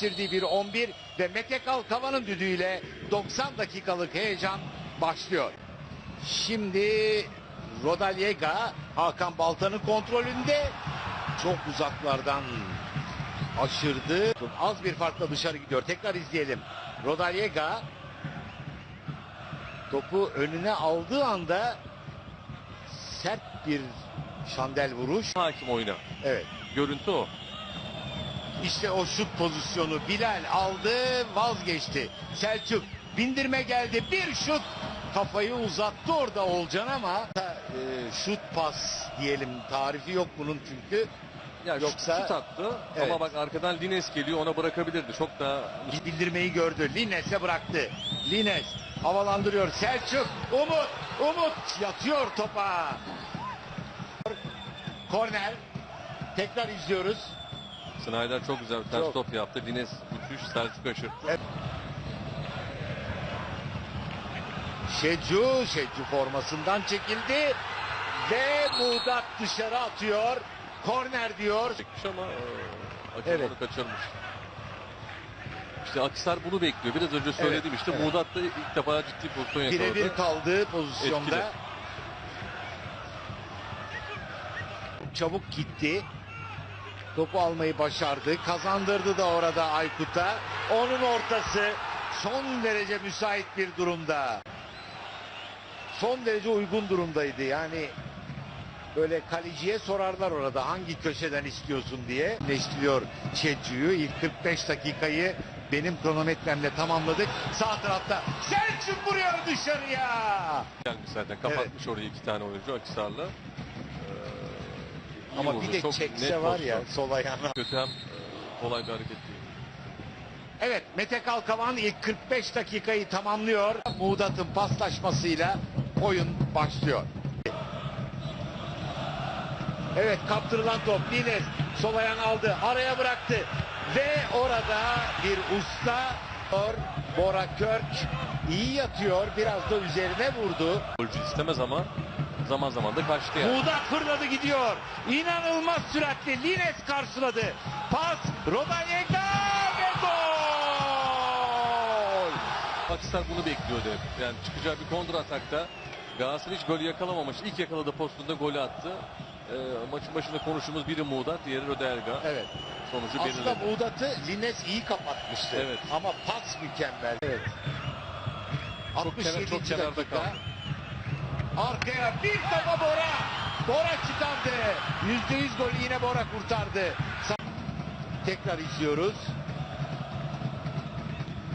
geliştirdiği bir 11 ve Mete Kalkavan'ın düdüğüyle 90 dakikalık heyecan başlıyor. Şimdi Rodallega Hakan Baltan'ın kontrolünde çok uzaklardan aşırdı. Az bir farkla dışarı gidiyor. Tekrar izleyelim. Rodallega topu önüne aldığı anda sert bir şandel vuruş. Hakim oyuna. Evet. Görüntü o. İşte o şut pozisyonu Bilal aldı vazgeçti. Selçuk bindirme geldi bir şut kafayı uzattı orada Olcan ama e, şut pas diyelim tarifi yok bunun çünkü. Ya Yoksa- şut attı Evet. ama bak arkadan Lines geliyor ona bırakabilirdi. Çok da Bildirmeyi gördü. Lines'e bıraktı. Lines havalandırıyor. Selçuk, Umut, Umut yatıyor topa. Korner. Tekrar izliyoruz. Snyder çok güzel bir ters Çok. top yaptı. Lines müthiş Selçuk aşırı. Şecu, Şecu formasından çekildi ve Muğdat dışarı atıyor. Korner diyor. Çekmiş ama e, Evet. kaçırmış. İşte Akisar bunu bekliyor. Biraz önce söyledim işte. evet. Muğdat da ilk defa ciddi pozisyon yakaladı. Birebir kaldığı pozisyonda. Etkili. Çabuk gitti. Topu almayı başardı. Kazandırdı da orada Aykut'a. Onun ortası son derece müsait bir durumda. Son derece uygun durumdaydı. Yani böyle kaleciye sorarlar orada hangi köşeden istiyorsun diye. Leştiriyor Çetçu'yu. İlk 45 dakikayı benim kronometremle tamamladık. Sağ tarafta Selçuk vuruyor dışarıya. Gelmiş zaten. Kapatmış orayı iki tane oyuncu Akisar'la. Ama vurdu. bir de Çok çekse var ya sol ayağına. Kötü hem e, kolay bir hareket değil. Evet Mete Kalkavan ilk 45 dakikayı tamamlıyor. Muğdat'ın paslaşmasıyla oyun başlıyor. Evet kaptırılan top Lines sol ayağını aldı araya bıraktı ve orada bir usta Bora Körk iyi yatıyor biraz da üzerine vurdu. Golcü istemez ama zaman zaman da kaçtı yani. Muğdat fırladı gidiyor. İnanılmaz süratli Lines karşıladı. Pas Rodallega ve gol. Akisar bunu bekliyordu hep. Yani çıkacağı bir kontra atakta Galatasaray hiç golü yakalamamış. İlk yakaladığı pozisyonda golü attı. Ee, maçın başında konuştuğumuz biri Muğdat, diğeri Röderga. Evet. Sonucu Aslında belirledi. Muğdat'ı Lines iyi kapatmıştı. Evet. Ama pas mükemmel. Evet. Çok 67. kenar- çok kenarda dakika. kaldı. Arkaya bir topa Bora. Bora çıkardı. %100 golü yine Bora kurtardı. Tekrar izliyoruz.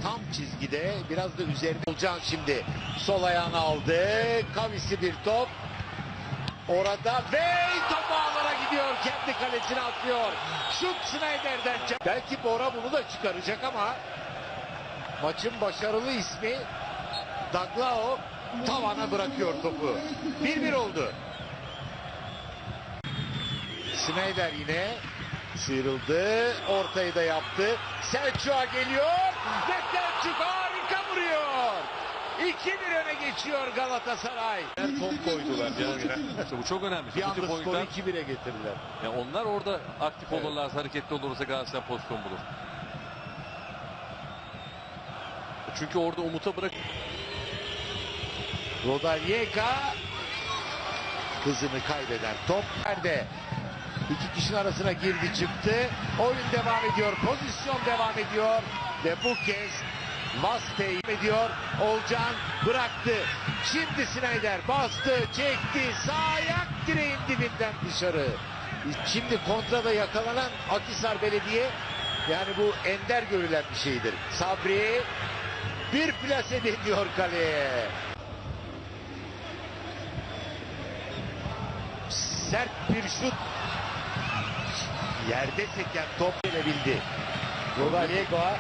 Tam çizgide biraz da üzerine olacak şimdi. Sol ayağını aldı. Kavisi bir top. Orada ve top ağlara gidiyor. Kendi kalesine atıyor. Şut çek- Belki Bora bunu da çıkaracak ama maçın başarılı ismi Daglao tavana bırakıyor topu. 1-1 oldu. Snyder yine sıyrıldı. Ortayı da yaptı. Selçuk'a geliyor ve Selçuk harika vuruyor. 2-1 öne geçiyor Galatasaray. Top koydular. İşte bu çok önemli. Bir anda skoru oyunlar, 2-1'e getirdiler. yani onlar orada aktif Evet. olurlarsa, hareketli olursa Galatasaray pozisyon bulur. Çünkü orada Umut'a bırak Rodallega hızını kaybeden top nerede? İki kişinin arasına girdi çıktı. Oyun devam ediyor. Pozisyon devam ediyor. Ve bu kez Vastey ediyor. Olcan bıraktı. Şimdi Snyder bastı, çekti. Sağ ayak direğin dibinden dışarı. Şimdi kontrada yakalanan Akisar Belediye yani bu ender görülen bir şeydir. Sabri bir plase deniyor kaleye. Sert bir şut. Yerde seken top gelebildi. Rodallega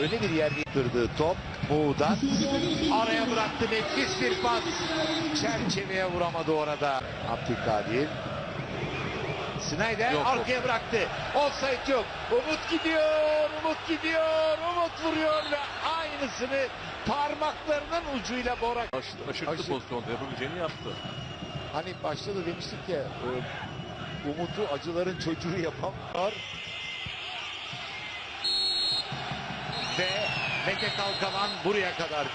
öyle bir yerde yatırdığı top Muğdat araya bıraktı nefis bir pas. Çerçeveye vuramadı orada Abdülkadir. Snyder Yok, arkaya bıraktı. Offside yok. Umut gidiyor, Umut gidiyor, Umut vuruyor ve aynısını parmaklarının ucuyla Bora aş- aşırttı Aşır- pozisyonda yapabileceğini yaptı. Hani başta da demiştik ya e, Umut'u acıların çocuğu yapanlar ve Mete Kalkalan buraya kadar diyor.